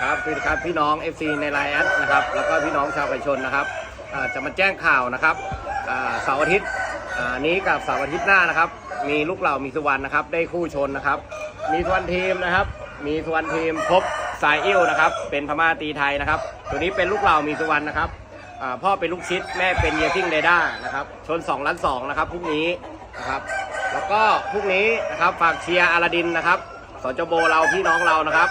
ครับสวัสดีครับพี่น้อง FC ในไลน์แอดนะครับแล้วก็พี่น้องชาวไก่ชนนะครับอ่าจะมาแจ้งข่าวนะครับอ่าเสาร์อาทิตย์อ่านี้กับเสาร์อาทิตย์หน้านะครับ มีลูกเหล่ามีสุวรรณนะครับ ได้คู่ชนนะครับ มีสุวรรณทีมนะครับ มีสุวรรณทีมพบสายอิ้วนะครับ เป็นพม่าตีไทยนะครับ ตัวนี้เป็นลูกเหล่ามีสุวรรณนะครับอ่าพ่อเป็นลูกชิดแม่เป็นเยซิ่งเดด้านะครับชน2ล้าน2นะครับพรุ่งนี้นะครับ แล้วก็พรุ่งนี้นะครับฝากเชียร์อาลาดินนะครับสจโบเราพี่น้องเรานะครับ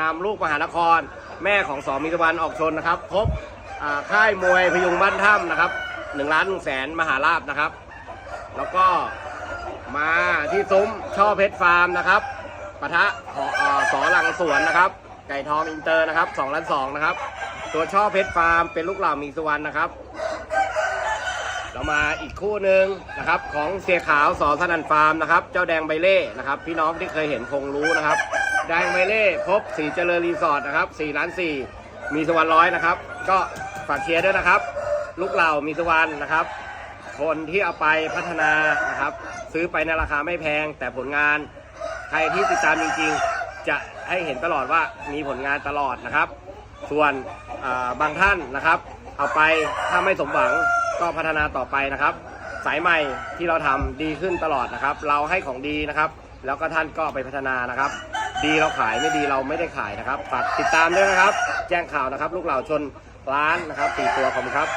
นำลูกมหานคร แม่ของสองมิตรวันออกชนนะครับพบอ่าค่ายมวยพยุงบ้านถ้ำนะครับ1ล้าน1แสนมหาลาบนะครับ แล้วก็มาที่ซุ้มช่อเพชรฟาร์มนะครับปะทะขออสอหลังสวนนะครับ ไก่ทองอินเตอร์นะครับ2ล้าน2นะครับ ตัวช่อเพชรฟาร์มเป็นลูกเหล่ามีสุวรรณนะครับ เรามาอีกคู่หนึ่งนะครับ ของเสียขาวสอสนันฟาร์มนะครับ เจ้าแดงใบเล่นะครับ พี่น้องที่เคยเห็นคงรู้นะครับ แดงใบเล่พบสีเจริญรีสอร์ทนะครับ4ล้าน4มีสวรรค์ร้อยนะครับ ก็ฝากเชียร์ด้วยนะครับ ลูกเหล่ามีสวรรค์นะครับ คนที่เอาไปพัฒนานะครับ ซื้อไปในราคาไม่แพง แต่ผลงานใครที่ติดตามจริงๆ จะให้เห็นตลอดว่ามีผลงานตลอดนะครับ ส่วนบางท่านนะครับ เอาไปถ้าไม่สมหวังก็พัฒนาต่อไปนะครับ สายใหม่ที่เราทำดีขึ้นตลอดนะครับ เราให้ของดีนะครับ แล้วก็ท่านก็ไปพัฒนานะครับ ดีเราขายไม่ดีเราไม่ได้ขายนะครับฝากติดตามด้วยนะครับ แจ้งข่าวนะครับ ลูกเหล่าชนร้านนะครับตีตัวขอบคุณครับ